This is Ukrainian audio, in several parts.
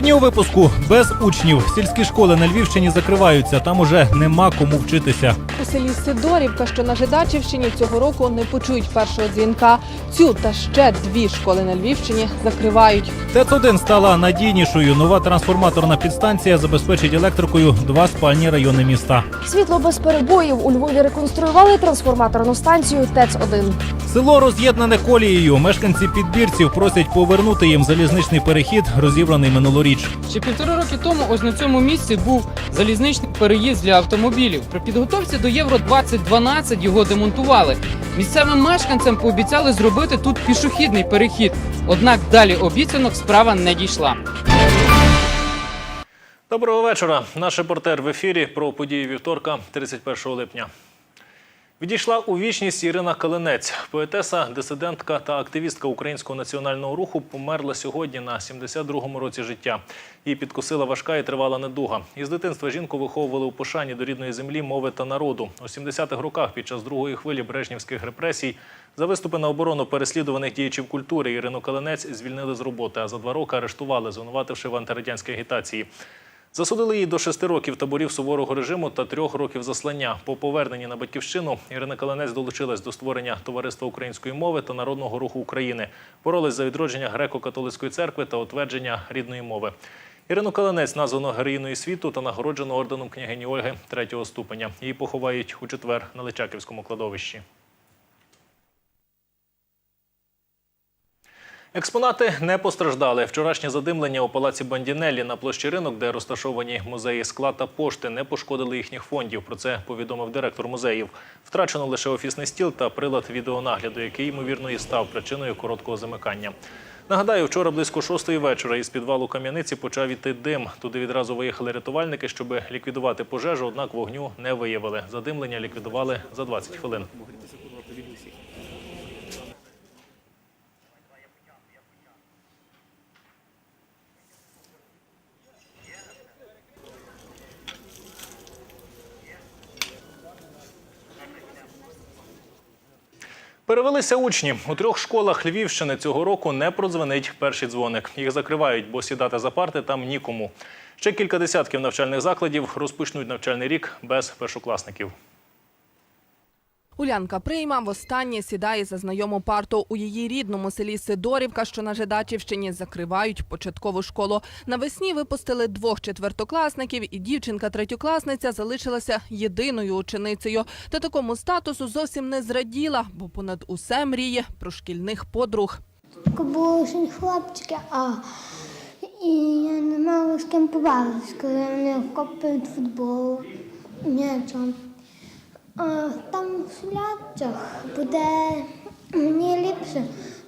Сьогодні у випуску без учнів сільські школи на Львівщині закриваються. Там уже нема кому вчитися. У селі Сидорівка, що на Жидачівщині, цього року не почують першого дзвінка. Цю та ще дві школи на Львівщині закривають. ТЕЦ-1 стала надійнішою. Нова трансформаторна підстанція забезпечить електрикою два спальні райони міста. Світло без перебоїв у Львові реконструювали трансформаторну станцію ТЕЦ-1. Село роз'єднане колією. Мешканці підбірців просять повернути їм залізничний перехід, розібраний минулоріч. Ще півтори роки тому ось на цьому місці був залізничний переїзд для автомобілів. При підготовці до Євро 2012 його демонтували. Місцевим мешканцям пообіцяли зробити тут пішохідний перехід. Однак далі обіцянок справа не дійшла. Доброго вечора. Наш репортер в ефірі про події вівторка, 31 липня. Відійшла у вічність Ірина Калинець, поетеса, дисидентка та активістка українського національного руху, померла сьогодні на 72-му році життя. Її підкосила важка і тривала недуга. Із дитинства жінку виховували у пошані до рідної землі, мови та народу. У 70-х роках під час другої хвилі брежнівських репресій за виступи на оборону переслідуваних діячів культури Ірину Калинець звільнили з роботи, а за два роки арештували, звинувативши в антирадянській агітації. Засудили її до шести років таборів суворого режиму та трьох років заслання. По поверненні на батьківщину Ірина Каланець долучилась до створення товариства української мови та народного руху України. Боролась за відродження греко-католицької церкви та утвердження рідної мови. Ірину Каланець названо героїною світу та нагороджено орденом княгині Ольги третього ступеня. Її поховають у четвер на Личаківському кладовищі. Експонати не постраждали. Вчорашнє задимлення у палаці Бандінелі на площі ринок, де розташовані музеї скла та пошти, не пошкодили їхніх фондів. Про це повідомив директор музеїв. Втрачено лише офісний стіл та прилад відеонагляду, який ймовірно і став причиною короткого замикання. Нагадаю, вчора близько шостої вечора із підвалу кам'яниці почав іти дим. Туди відразу виїхали рятувальники, щоб ліквідувати пожежу, однак вогню не виявили. Задимлення ліквідували за 20 хвилин. Перевелися учні. У трьох школах Львівщини цього року не продзвонить перший дзвоник. Їх закривають, бо сідати за парти там нікому. Ще кілька десятків навчальних закладів розпочнуть навчальний рік без першокласників. Улянка Прийма востаннє сідає за знайому парту. У її рідному селі Сидорівка, що на Жидачівщині, закривають початкову школу. Навесні випустили двох четвертокласників, і дівчинка-третьокласниця залишилася єдиною ученицею. Та такому статусу зовсім не зраділа, бо понад усе мріє про шкільних подруг. Були ще хлопчики, а і я не мала з ким побавитися, коли вони копають футбол, м'ячом. Там в Сулячах буде мені ліпше,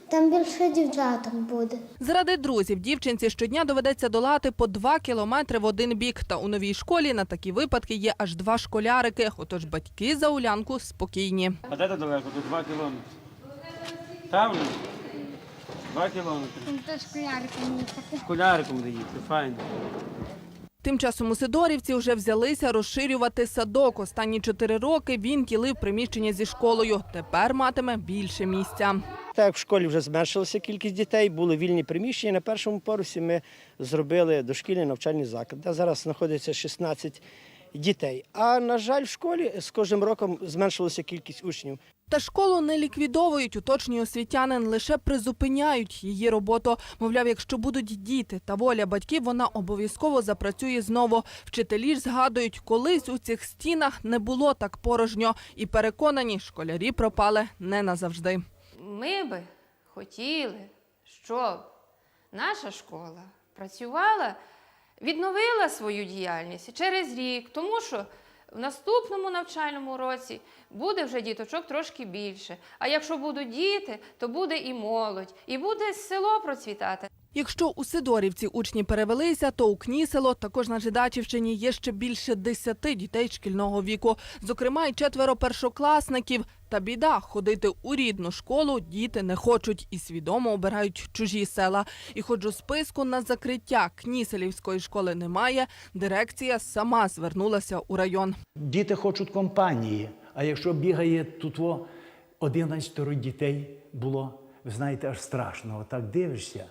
там більше дівчаток буде. Заради друзів дівчинці щодня доведеться долати по два кілометри в один бік. Та у новій школі на такі випадки є аж два школярики. Отож батьки за улянку спокійні. А де це далеко? Тут 2 кілометри. Там? 2 кілометри. Школяриком їхати. Школяриком де їхати, файно. Тим часом у Сидорівці вже взялися розширювати садок. Останні чотири роки він ділив приміщення зі школою. Тепер матиме більше місця. Так як в школі вже зменшилася кількість дітей, були вільні приміщення. На першому поверсі ми зробили дошкільний навчальний заклад, де зараз знаходиться 16 дітей. А на жаль, в школі з кожним роком зменшилася кількість учнів. Та школу не ліквідовують, уточнює освітянин, лише призупиняють її роботу. Мовляв, якщо будуть діти та воля батьків, вона обов'язково запрацює знову. Вчителі ж згадують, колись у цих стінах не було так порожньо. І переконані, школярі пропали не назавжди. Ми би хотіли, щоб наша школа працювала, відновила свою діяльність через рік, тому що в наступному навчальному році буде вже діточок трошки більше. А якщо будуть діти, то буде і молодь, і буде село процвітати. Якщо у Сидорівці учні перевелися, то у Кнісело, також на Жидачівщині, є ще більше десяти дітей шкільного віку. Зокрема, й четверо першокласників. Та біда ходити у рідну школу діти не хочуть і свідомо обирають чужі села. І хоч у списку на закриття Кніселівської школи немає, дирекція сама звернулася у район. Діти хочуть компанії. А якщо бігає тут во 11 дітей було, ви знаєте, аж страшно. Отак дивишся.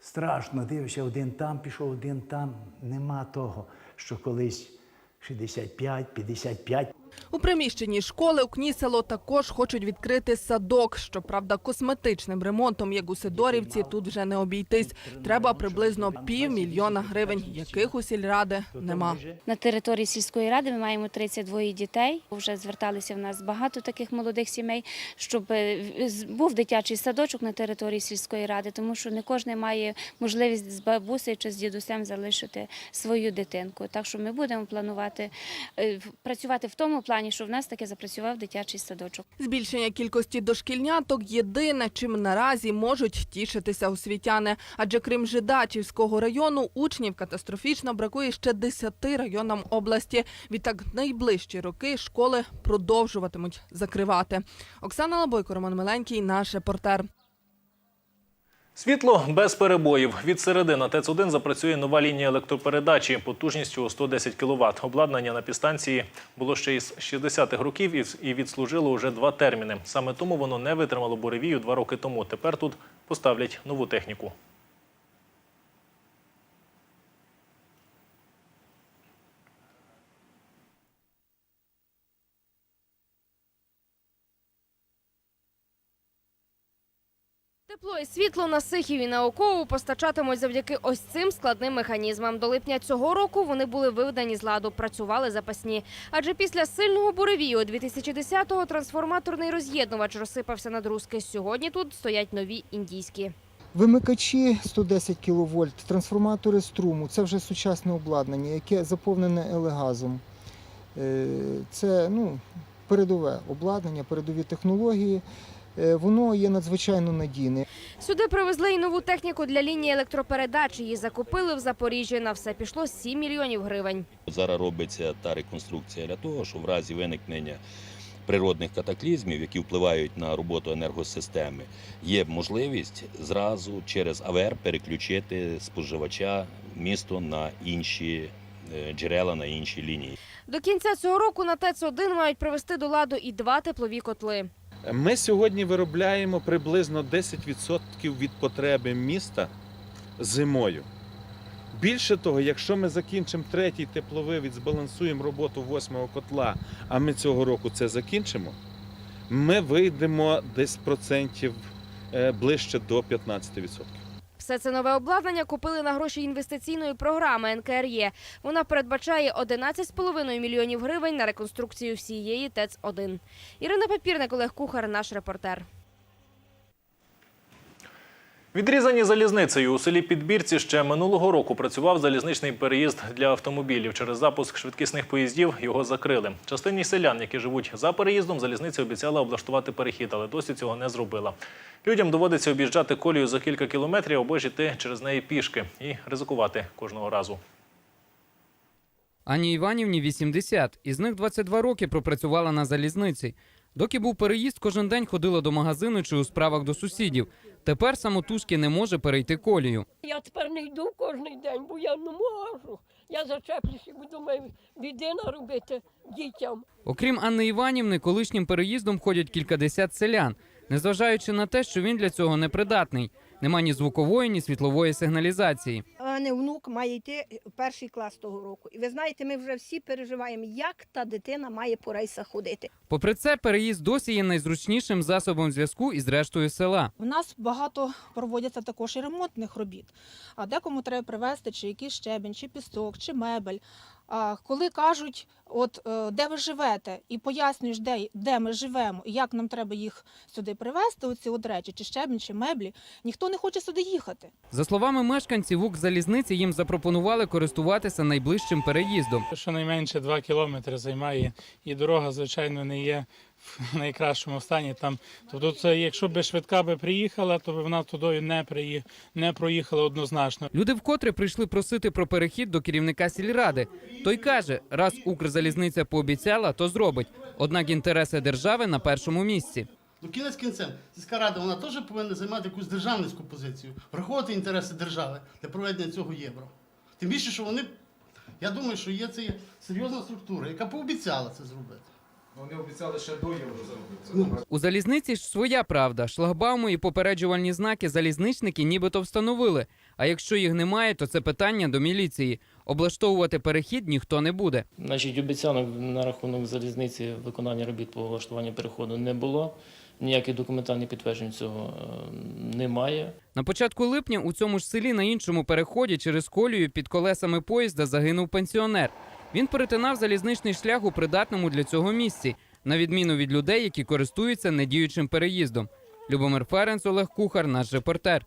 Страшно, дивишся, один там пішов, один там. Нема того, що колись 65, 55. У приміщенні школи у Кнісело також хочуть відкрити садок. Щоправда, косметичним ремонтом, як у Сидорівці, тут вже не обійтись. Треба приблизно півмільйона гривень, яких у сільради нема. На території сільської ради ми маємо 32 дітей. Вже зверталися в нас багато таких молодих сімей, щоб е, був дитячий садочок на території сільської ради, тому що не кожен має можливість з бабусею чи з дідусем залишити свою дитинку. Так що ми будемо планувати е, працювати в тому плані, що в нас таки запрацював дитячий садочок. Збільшення кількості дошкільняток єдине, чим наразі можуть тішитися освітяни. Адже крім Жидачівського району, учнів катастрофічно бракує ще 10 районам області. Відтак найближчі роки школи продовжуватимуть закривати. Оксана Лабойко, Роман Миленький, наш репортер. Світло без перебоїв. Від середи на ТЕЦ-1 запрацює нова лінія електропередачі потужністю 110 кВт. Обладнання на підстанції було ще із 60-х років і відслужило уже два терміни. Саме тому воно не витримало буревію два роки тому. Тепер тут поставлять нову техніку. Тепло і світло на Сихіві науково постачатимуть завдяки ось цим складним механізмам. До липня цього року вони були виведені з ладу, працювали запасні. Адже після сильного буревію 2010-го трансформаторний роз'єднувач розсипався на друзки. Сьогодні тут стоять нові індійські. Вимикачі 110 кВт, трансформатори струму це вже сучасне обладнання, яке заповнене елегазом. Е, Це ну, передове обладнання, передові технології. Е, Воно є надзвичайно надійне. Сюди привезли і нову техніку для лінії електропередач. Її закупили в Запоріжжі. На все пішло 7 мільйонів гривень. Зараз робиться та реконструкція для того, щоб в разі виникнення природних катаклізмів, які впливають на роботу енергосистеми, є можливість зразу через АВР переключити споживача місто на інші е, джерела, на інші лінії. До кінця цього року на ТЕЦ-1 мають привести до ладу і два теплові котли. Ми сьогодні виробляємо приблизно 10% від потреби міста зимою. Більше того, якщо ми закінчимо третій тепловивід, збалансуємо роботу восьмого котла, а ми цього року це закінчимо, ми вийдемо десь процентів е, ближче до 15%. Все це нове обладнання купили на гроші інвестиційної програми НКРЄ. Вона передбачає 11,5 мільйонів гривень на реконструкцію всієї ТЕЦ-1. Ірина Папірник, Олег Кухар, наш репортер. Відрізані залізницею у селі Підбірці ще минулого року працював залізничний переїзд для автомобілів. Через запуск швидкісних поїздів його закрили. Частині селян, які живуть за переїздом, залізниця обіцяла облаштувати перехід, але досі цього не зробила. Людям доводиться об'їжджати колію за кілька кілометрів або ж йти через неї пішки і ризикувати кожного разу. Ані Іванівні 80, із них 22 роки пропрацювала на залізниці. Доки був переїзд, кожен день ходила до магазину чи у справах до сусідів. Тепер самотужки не може перейти колію. Я тепер не йду кожен день, бо я не можу. Я зачеплюся і буду маю біди наробити дітям. Окрім Анни Іванівни, колишнім переїздом ходять кількадесят селян, незважаючи на те, що він для цього непридатний. Нема ні звукової, ні світлової сигналізації. Мене внук має йти в перший клас того року. І ви знаєте, ми вже всі переживаємо, як та дитина має по рейсах ходити. Попри це, переїзд досі є найзручнішим засобом зв'язку із рештою села. У нас багато проводяться також і ремонтних робіт. А декому треба привезти чи якийсь щебень, чи пісок, чи мебель. А коли кажуть, от е, де ви живете, і пояснюєш, де, де ми живемо, і як нам треба їх сюди привезти, оці от речі, чи щебінь, чи меблі, ніхто не хоче сюди їхати. За словами мешканців, Укрзалізниці їм запропонували користуватися найближчим переїздом. Щонайменше два кілометри займає, і дорога, звичайно, не є в найкращому стані. Там, тобто, це, якщо б швидка би приїхала, то б вона туди не, приї... не проїхала однозначно. Люди вкотре прийшли просити про перехід до керівника сільради. Той каже, раз Укрзалізниця пообіцяла, то зробить. Однак інтереси держави на першому місці. Ну, кінець кінцем, сільська рада вона теж повинна займати якусь державницьку позицію, враховувати інтереси держави для проведення цього євро. Тим більше, що вони, я думаю, що є це серйозна структура, яка пообіцяла це зробити. Вони обіцяли ще до євро зробити. У залізниці ж своя правда. Шлагбауми і попереджувальні знаки залізничники нібито встановили. А якщо їх немає, то це питання до міліції. Облаштовувати перехід ніхто не буде. Значить, обіцянок на рахунок залізниці виконання робіт по влаштуванню переходу не було. Ніяких документальних підтверджень цього е, немає. На початку липня у цьому ж селі на іншому переході через колію під колесами поїзда загинув пенсіонер. Він перетинав залізничний шлях у придатному для цього місці, на відміну від людей, які користуються недіючим переїздом. Любомир Ференц, Олег Кухар, наш репортер.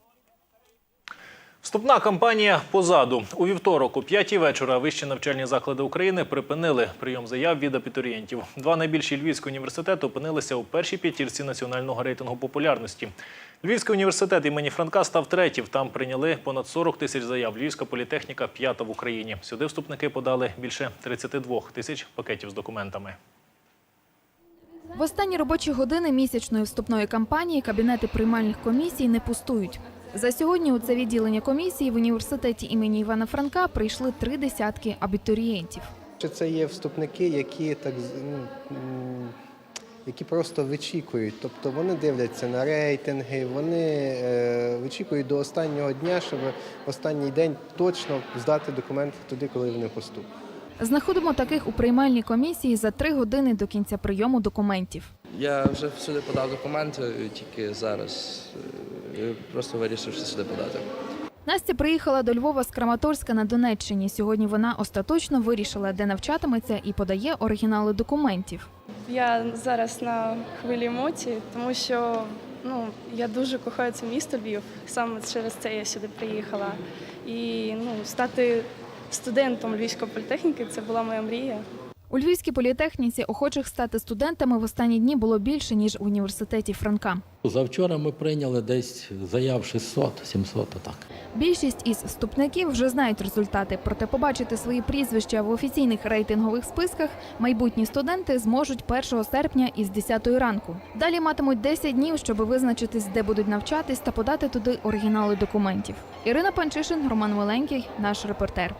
Вступна кампанія позаду. У вівторок о п'ятій вечора вищі навчальні заклади України припинили прийом заяв від абітурієнтів. Два найбільші львівські університети опинилися у першій п'ятірці національного рейтингу популярності. Львівський університет імені Франка став третім. Там прийняли понад 40 тисяч заяв. Львівська політехніка п'ята в Україні. Сюди вступники подали більше 32 тисяч пакетів з документами. В останні робочі години місячної вступної кампанії кабінети приймальних комісій не пустують. За сьогодні у це відділення комісії в університеті імені Івана Франка прийшли три десятки абітурієнтів. Це є вступники, які так з- ну, які просто вичікують. Тобто вони дивляться на рейтинги, вони е, вичікують до останнього дня, щоб в останній день точно здати документи туди, коли вони поступлять. Знаходимо таких у приймальній комісії за три години до кінця прийому документів. Я вже сюди подав документи, тільки зараз е, просто вирішив що сюди подати. Настя приїхала до Львова з Краматорська на Донеччині. Сьогодні вона остаточно вирішила, де навчатиметься, і подає оригінали документів. Я зараз на хвилі емоцій, тому що ну, я дуже кохаю це місто Львів. Саме через це я сюди приїхала. І ну, стати студентом Львівської політехніки це була моя мрія. У Львівській політехніці охочих стати студентами в останні дні було більше ніж в університеті Франка. Завчора ми прийняли десь заяв 600-700, отак. Більшість із вступників вже знають результати, проте побачити свої прізвища в офіційних рейтингових списках майбутні студенти зможуть 1 серпня із 10 ранку. Далі матимуть 10 днів, щоб визначитись, де будуть навчатись та подати туди оригінали документів. Ірина Панчишин, Роман Миленький, наш репортер.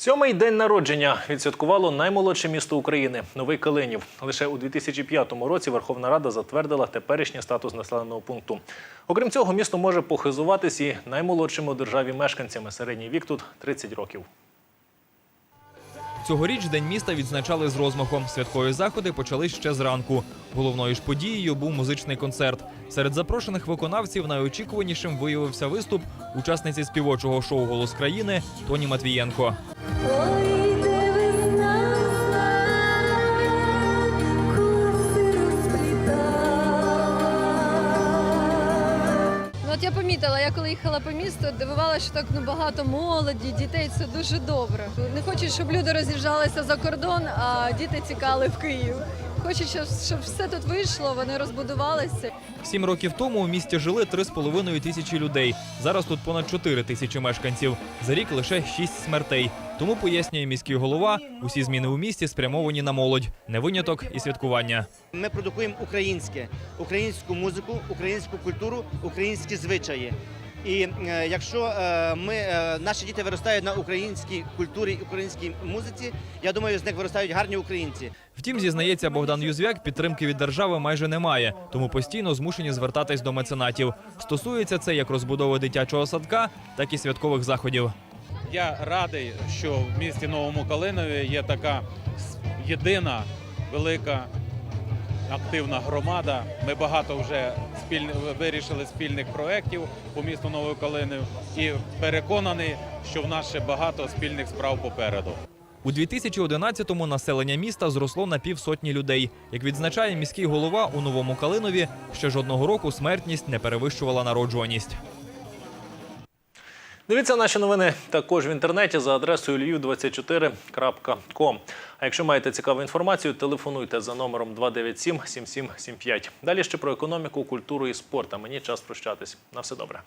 Сьомий день народження відсвяткувало наймолодше місто України Новий Калинів. Лише у 2005 році Верховна Рада затвердила теперішній статус населеного пункту. Окрім цього, місто може похизуватись і наймолодшими у державі мешканцями. Середній вік тут 30 років. Цьогоріч День міста відзначали з розмахом. Святкові заходи почались ще зранку. Головною ж подією був музичний концерт. Серед запрошених виконавців найочікуванішим виявився виступ учасниці співочого шоу Голос країни Тоні Матвієнко. Я коли їхала по місту, дивувалася, що так ну багато молоді, дітей це дуже добре. Не хочуть, щоб люди роз'їжджалися за кордон, а діти тікали в Київ. Хочуть, щоб, щоб все тут вийшло, вони розбудувалися. Сім років тому у місті жили 3,5 тисячі людей. Зараз тут понад 4 тисячі мешканців. За рік лише 6 смертей. Тому пояснює міський голова, усі зміни у місті спрямовані на молодь, не виняток і святкування. Ми продукуємо українське, українську музику, українську культуру, українські звичаї. І е, якщо е, ми, е, наші діти виростають на українській культурі, українській музиці, я думаю, з них виростають гарні українці. Втім, зізнається Богдан Юзвяк, підтримки від держави майже немає, тому постійно змушені звертатись до меценатів. Стосується це як розбудови дитячого садка, так і святкових заходів. Я радий, що в місті Новому Калинові є така єдина велика активна громада. Ми багато вже спільно вирішили спільних проєктів по місту Нової Калини і переконаний, що в нас ще багато спільних справ попереду. У 2011-му населення міста зросло на півсотні людей. Як відзначає міський голова у Новому Калинові, ще жодного року смертність не перевищувала народжуваність. Дивіться наші новини також в інтернеті за адресою lviv24.com. А якщо маєте цікаву інформацію, телефонуйте за номером 297 7775. Далі ще про економіку, культуру і спорт. А мені час прощатись. На все добре.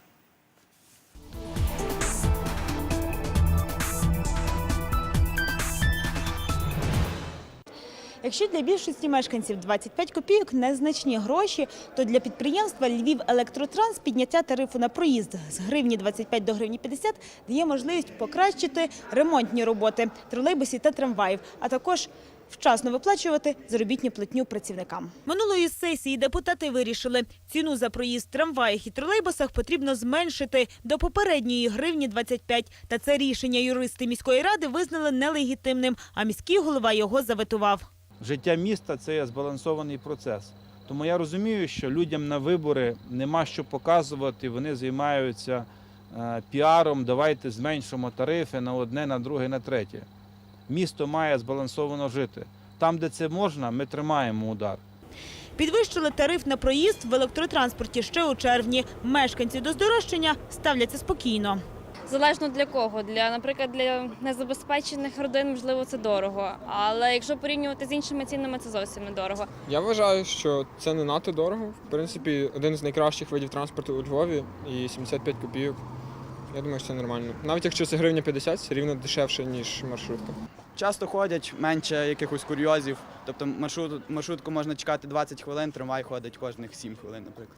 Якщо для більшості мешканців 25 копійок незначні гроші, то для підприємства Львів Електротранс підняття тарифу на проїзд з гривні 25 до гривні 50 дає можливість покращити ремонтні роботи тролейбусів та трамваїв, а також вчасно виплачувати заробітну платню працівникам. Минулої сесії депутати вирішили, ціну за проїзд в трамваях і тролейбусах потрібно зменшити до попередньої гривні 25. Та це рішення юристи міської ради визнали нелегітимним, а міський голова його заветував. Життя міста це є збалансований процес. Тому я розумію, що людям на вибори нема що показувати, вони займаються е, піаром, давайте зменшимо тарифи на одне, на друге, на третє. Місто має збалансовано жити. Там, де це можна, ми тримаємо удар. Підвищили тариф на проїзд в електротранспорті ще у червні. Мешканці до здорожчання ставляться спокійно. Залежно для кого. Для, наприклад, для незабезпечених родин, можливо, це дорого. Але якщо порівнювати з іншими цінами, це зовсім недорого. Я вважаю, що це не надто дорого. В принципі, один з найкращих видів транспорту у Львові і 75 копійок. Я думаю, що це нормально. Навіть якщо це гривня 50, все рівно дешевше, ніж маршрутка. Часто ходять, менше якихось курйозів. Тобто маршрут, маршрутку можна чекати 20 хвилин, трамвай ходить кожних 7 хвилин, наприклад.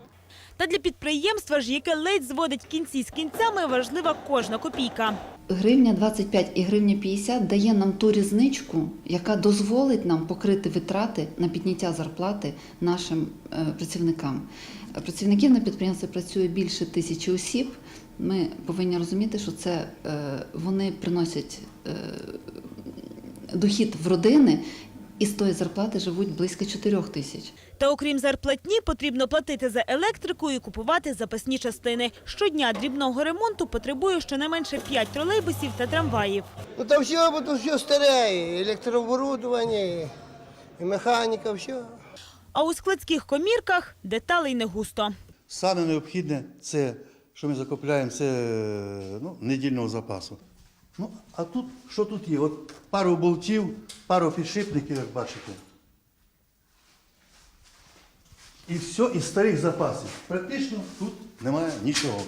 Та для підприємства ж, яке ледь зводить кінці з кінцями, важлива кожна копійка. Гривня 25 і гривня 50 дає нам ту різничку, яка дозволить нам покрити витрати на підняття зарплати нашим е, працівникам. Працівників на підприємстві працює більше тисячі осіб. Ми повинні розуміти, що це е, вони приносять е, дохід в родини і з тої зарплати живуть близько 4 тисяч. Та окрім зарплатні, потрібно платити за електрику і купувати запасні частини. Щодня дрібного ремонту потребує щонайменше 5 тролейбусів та трамваїв. Ну там все, то все старе, і електрооборудовання, і, і механіка, все. А у складських комірках деталей не густо. Саме необхідне це, що ми закупляємо, це ну, недільного запасу. Ну, а тут що тут є? От пару болтів, пару підшипників, як бачите. І все із старих запасів. Практично тут немає нічого.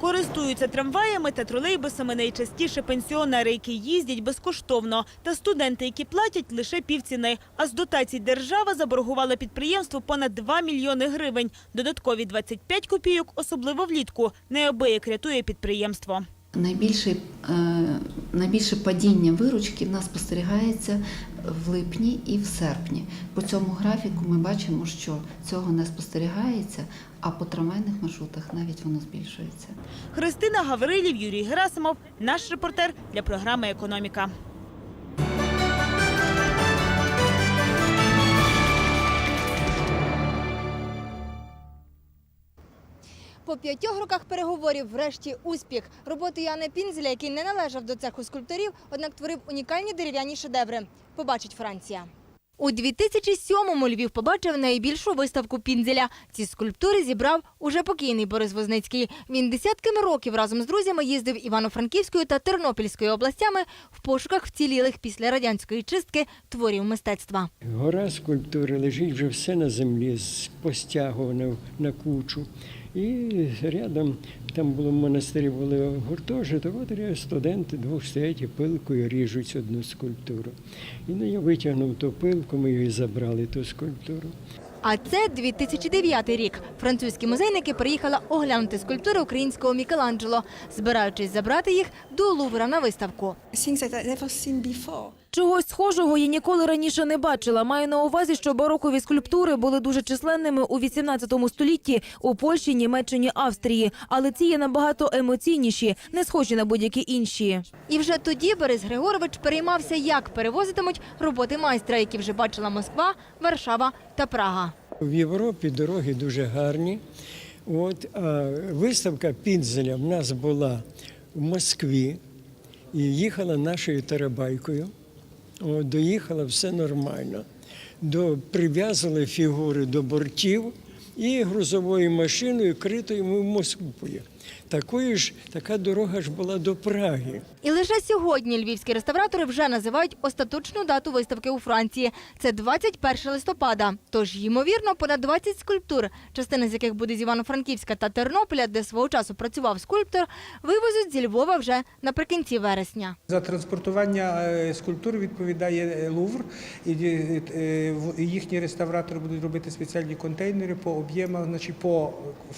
Користуються трамваями та тролейбусами найчастіше пенсіонери, які їздять безкоштовно, та студенти, які платять лише півціни. А з дотацій держава заборгувала підприємству понад 2 мільйони гривень. Додаткові 25 копійок, особливо влітку, неабияк рятує підприємство. Найбільше, найбільше падіння виручки в нас спостерігається в липні і в серпні. По цьому графіку ми бачимо, що цього не спостерігається, а по трамвайних маршрутах навіть воно збільшується. Христина Гаврилів, Юрій Герасимов, наш репортер для програми Економіка. По п'ятьох роках переговорів, врешті, успіх. Роботи Яни Пінзеля, який не належав до цеху скульпторів, однак творив унікальні дерев'яні шедеври. Побачить Франція. У 2007-му Львів побачив найбільшу виставку Пінзеля. Ці скульптури зібрав уже покійний Борис Возницький. Він десятками років разом з друзями їздив Івано-Франківською та Тернопільською областями в пошуках вцілілих після радянської чистки творів мистецтва. Гора скульптури лежить вже все на землі, постягувано на кучу. І рядом там було в монастирі були гуртожиток, от студенти двох стоять і пилкою ріжуть одну скульптуру. І ну, я витягнув ту пилку, ми її забрали, ту скульптуру. А це 2009 рік. Французькі музейники приїхали оглянути скульптури українського Мікеланджело, збираючись забрати їх до Лувра на виставку. Чогось схожого я ніколи раніше не бачила. Маю на увазі, що барокові скульптури були дуже численними у 18 столітті у Польщі, Німеччині, Австрії. Але ці є набагато емоційніші, не схожі на будь-які інші. І вже тоді Борис Григорович переймався, як перевозитимуть роботи майстра, які вже бачила Москва, Варшава та Прага. В Європі дороги дуже гарні. От, а виставка Пінзеля в нас була в Москві і їхала нашою тарабайкою. От, доїхала все нормально. До, прив'язали фігури до бортів і грузовою машиною критою ми в Москву. поїхали. Такою ж така дорога ж була до Праги. І лише сьогодні львівські реставратори вже називають остаточну дату виставки у Франції. Це 21 листопада. Тож, ймовірно, понад 20 скульптур, частина з яких буде з Івано-Франківська та Тернополя, де свого часу працював скульптор, вивезуть зі Львова вже наприкінці вересня. За транспортування е, скульптур відповідає е, Лувр, і е, в- їхні реставратори будуть робити спеціальні контейнери по об'ємах, значить по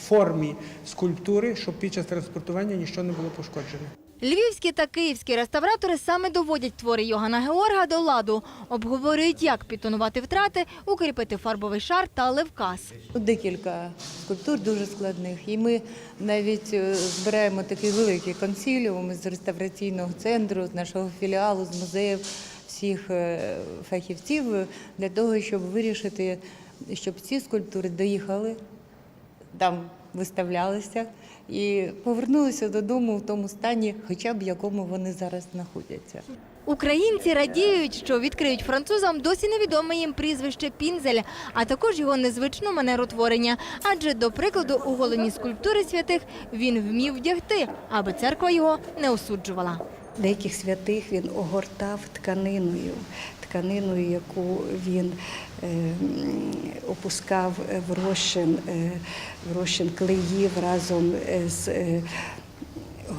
формі скульптури, щоб під час транспортування нічого не було пошкоджено. Львівські та київські реставратори саме доводять твори Йогана Георга до ладу, обговорюють, як підтонувати втрати, укріпити фарбовий шар та левкас. Декілька скульптур дуже складних, і ми навіть е, збираємо такий великий консиліум з реставраційного центру, з нашого філіалу, з музеїв всіх е, фахівців для того, щоб вирішити, щоб ці скульптури доїхали, там виставлялися і повернулися додому в тому стані, хоча б якому вони зараз знаходяться. Українці радіють, що відкриють французам досі невідоме їм прізвище Пінзель, а також його незвичну манеру творення. Адже, до прикладу, у голені скульптури святих він вмів вдягти, аби церква його не осуджувала. Деяких святих він огортав тканиною, тканиною, яку він е, опускав в розчин, е, в розчин клеїв разом е, з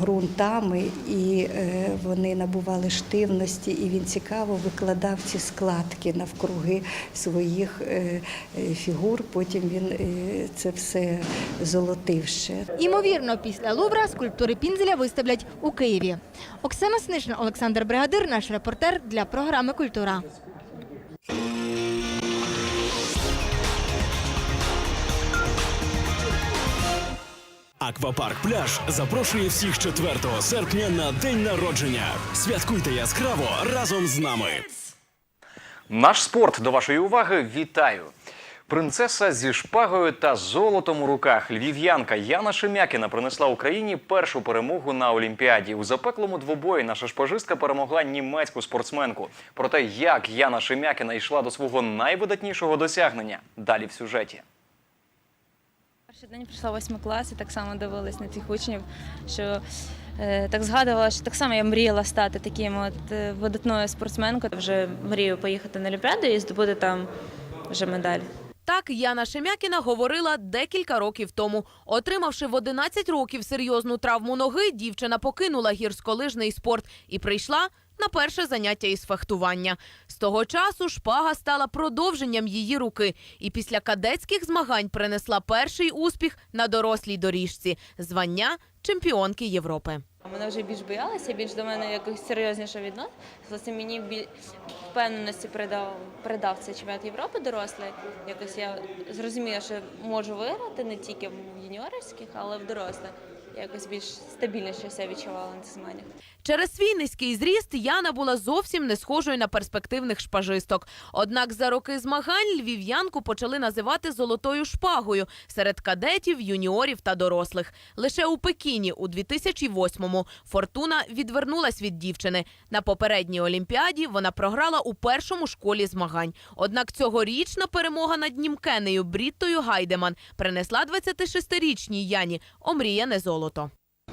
ґрунтами, і е, вони набували штивності, і він цікаво викладав ці складки навкруги своїх е, е, фігур. Потім він це все золотив ще. Імовірно, після Лувра скульптури Пінзеля виставлять у Києві. Оксана Снишна, Олександр Бригадир, наш репортер для програми Культура. Аквапарк Пляж запрошує всіх 4 серпня на день народження. Святкуйте яскраво разом з нами. Наш спорт до вашої уваги вітаю. Принцеса зі шпагою та золотом у руках львів'янка Яна Шемякіна принесла Україні першу перемогу на Олімпіаді. У запеклому двобої наша шпажистка перемогла німецьку спортсменку. Про те, як Яна Шемякіна йшла до свого найвидатнішого досягнення. Далі в сюжеті. Перший день прийшла восьмий клас і так само дивилась на цих учнів, що е, так згадувала, що так само я мріяла стати таким от е, видатною спортсменкою. Вже мрію поїхати на Олімпіаду і здобути там вже медаль. Так Яна Шемякіна говорила декілька років тому. Отримавши в 11 років серйозну травму ноги, дівчина покинула гірськолижний спорт і прийшла на перше заняття із фехтування. З того часу шпага стала продовженням її руки, і після кадетських змагань принесла перший успіх на дорослій доріжці звання чемпіонки Європи. Мене вже більш боялася, більш до мене якось серйозніше відносилася. Власне, мені біль впевненості передав, передав цей чемпіонат Європи дорослий. Якось я зрозуміла, що можу виграти не тільки в юніорських, але й в дорослих. Якось більш стабільніше себе відчувала на цих. Через свій низький зріст Яна була зовсім не схожою на перспективних шпажисток. Однак за роки змагань львів'янку почали називати золотою шпагою серед кадетів, юніорів та дорослих. Лише у Пекіні у 2008-му фортуна відвернулась від дівчини. На попередній олімпіаді вона програла у першому школі змагань. Однак цьогорічна перемога над німкенею Бріттою Гайдеман принесла 26-річній Яні омріяне золото.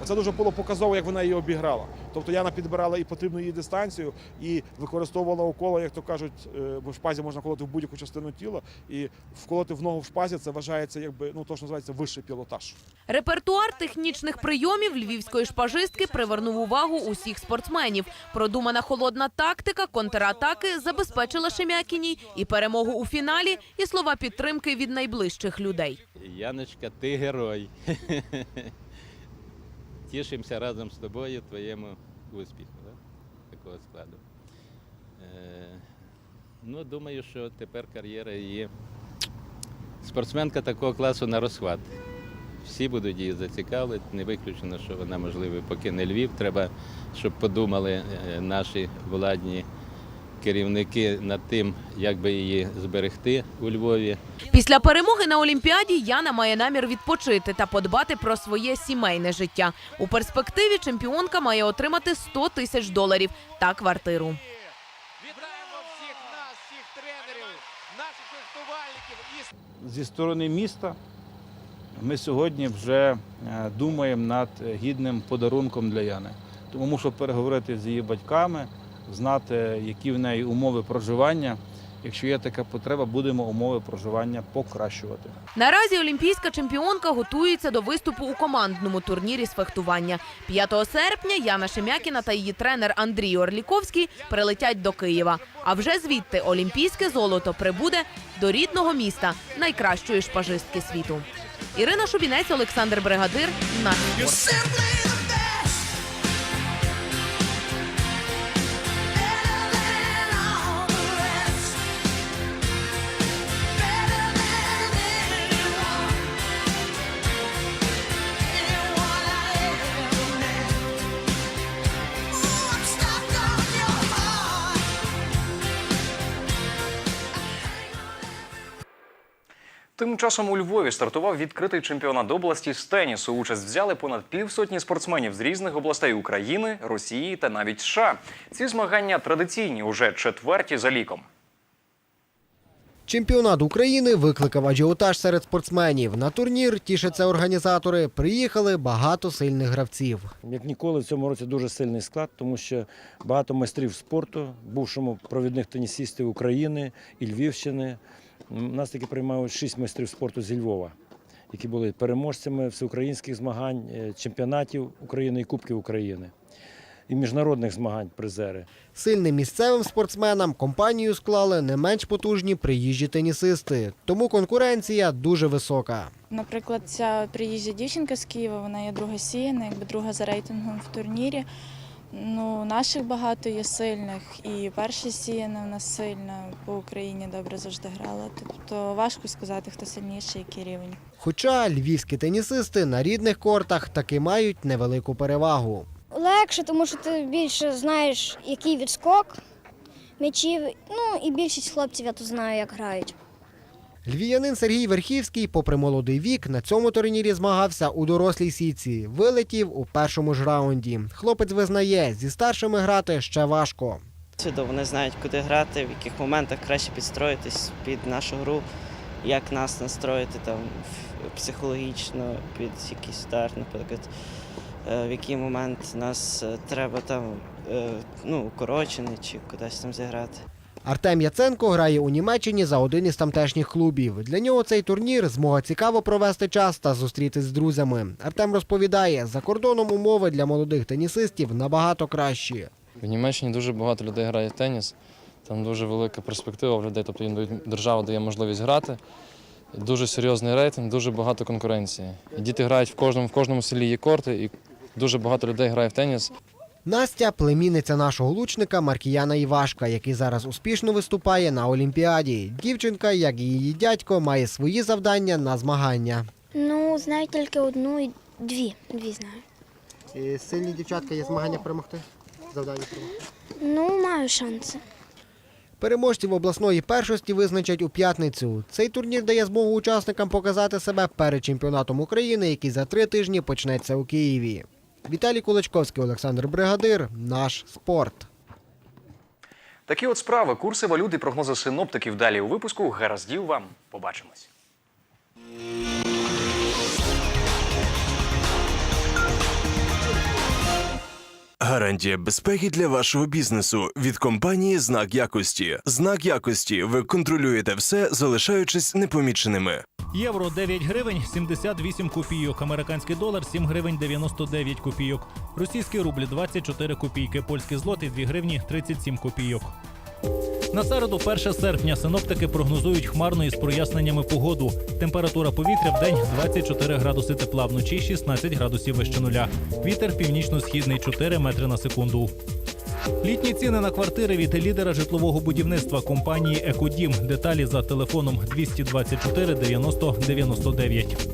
Це дуже було показово, як вона її обіграла. Тобто Яна підбирала і потрібну їй дистанцію, і використовувала укола, як то кажуть, е, бо в шпазі можна колоти в будь-яку частину тіла. І вколоти в ногу в шпазі це вважається, якби ну то, що називається вищий пілотаж. Репертуар технічних прийомів львівської шпажистки привернув увагу усіх спортсменів. Продумана холодна тактика контратаки забезпечила Шемякіній і перемогу у фіналі, і слова підтримки від найближчих людей. Яночка, ти герой. Тішимося разом з тобою твоєму успіху да? такого складу. Е, ну, думаю, що тепер кар'єра її спортсменка такого класу на розхват. Всі будуть її зацікавити, не виключено, що вона, можливо, покине Львів. Треба, щоб подумали е, наші владні керівники над тим, як би її зберегти у Львові. Після перемоги на Олімпіаді Яна має намір відпочити та подбати про своє сімейне життя. У перспективі чемпіонка має отримати 100 тисяч доларів та квартиру. Віграємо всіх нас, всіх тренерів, нашихвальників. Зі сторони міста ми сьогодні вже е, думаємо над гідним подарунком для Яни. Тому мушу переговорити з її батьками, знати, які в неї умови проживання. Якщо є така потреба, будемо умови проживання покращувати. Наразі олімпійська чемпіонка готується до виступу у командному турнірі з фехтування. 5 серпня Яна Шемякіна та її тренер Андрій Орліковський прилетять до Києва. А вже звідти олімпійське золото прибуде до рідного міста найкращої шпажистки світу. Ірина Шубінець, Олександр Бригадир. Наш часом у Львові стартував відкритий чемпіонат області з тенісу. Участь взяли понад півсотні спортсменів з різних областей України, Росії та навіть США. Ці змагання традиційні уже четверті за ліком. Чемпіонат України викликав ажіотаж серед спортсменів. На турнір тішаться організатори. Приїхали багато сильних гравців. Як ніколи в цьому році дуже сильний склад, тому що багато майстрів спорту, бувшому провідних тенісістів України і Львівщини. У нас таки приймають шість майстрів спорту зі Львова, які були переможцями всеукраїнських змагань, е, чемпіонатів України і Кубків України. І міжнародних змагань призери. Сильним місцевим спортсменам компанію склали не менш потужні приїжджі тенісисти. Тому конкуренція дуже висока. Наприклад, ця приїжджа дівчинка з Києва, вона є друга сіяна, якби друга за рейтингом в турнірі. Ну, наших багато є сильних, і перша сіяна в нас сильна по Україні добре завжди грала. Тобто важко сказати, хто сильніший, який рівень. Хоча львівські тенісисти на рідних кортах таки мають невелику перевагу. Легше, тому що ти більше знаєш, який відскок м'ячів. Ну і більшість хлопців я тут знаю, як грають. Львів'янин Сергій Верхівський, попри молодий вік, на цьому турнірі змагався у дорослій сітці. Вилетів у першому ж раунді. Хлопець визнає, зі старшими грати ще важко. Чудово, вони знають, куди грати, в яких моментах краще підстроїтись під нашу гру, як нас настроїти там психологічно під якийсь удар, наприклад, е, в який момент нас е, треба там е, ну, укорочений чи кудись там зіграти. Артем Яценко грає у Німеччині за один із тамтешніх клубів. Для нього цей турнір змога цікаво провести час та зустрітись з друзями. Артем розповідає, за кордоном умови для молодих тенісистів набагато кращі. В Німеччині дуже багато людей грає в теніс. Там дуже велика перспектива в людей, тобто їм держава дає можливість грати. Дуже серйозний рейтинг, дуже багато конкуренції. Діти грають в кожному, в кожному селі є корти, і дуже багато людей грає в теніс. Настя племінниця нашого лучника Маркіяна Івашка, який зараз успішно виступає на Олімпіаді. Дівчинка, як і її дядько, має свої завдання на змагання. Ну, знаю тільки одну і дві. Дві знаю. І сильні дівчатка є змагання перемогти? Завдання перемогти. Ну, маю шанси. Переможців обласної першості визначать у п'ятницю. Цей турнір дає змогу учасникам показати себе перед чемпіонатом України, який за три тижні почнеться у Києві. Віталій Кулачковський, Олександр Бригадир, наш спорт. Такі от справи, курси валют і прогнози синоптиків далі у випуску. Гараздів вам. Побачимось. Гарантія безпеки для вашого бізнесу від компанії Знак якості. Знак якості. Ви контролюєте все, залишаючись непоміченими. Євро 9 гривень 78 копійок. Американський долар 7 гривень 99 копійок. Російський рубль 24 копійки. Польський злотий 2 гривні 37 копійок. На середу, 1 серпня, синоптики прогнозують хмарну із проясненнями погоду. Температура повітря в день 24 градуси тепла, вночі 16 градусів вище нуля. Вітер північно-східний 4 метри на секунду. Літні ціни на квартири від лідера житлового будівництва компанії Екодім. Деталі за телефоном 224 90 99.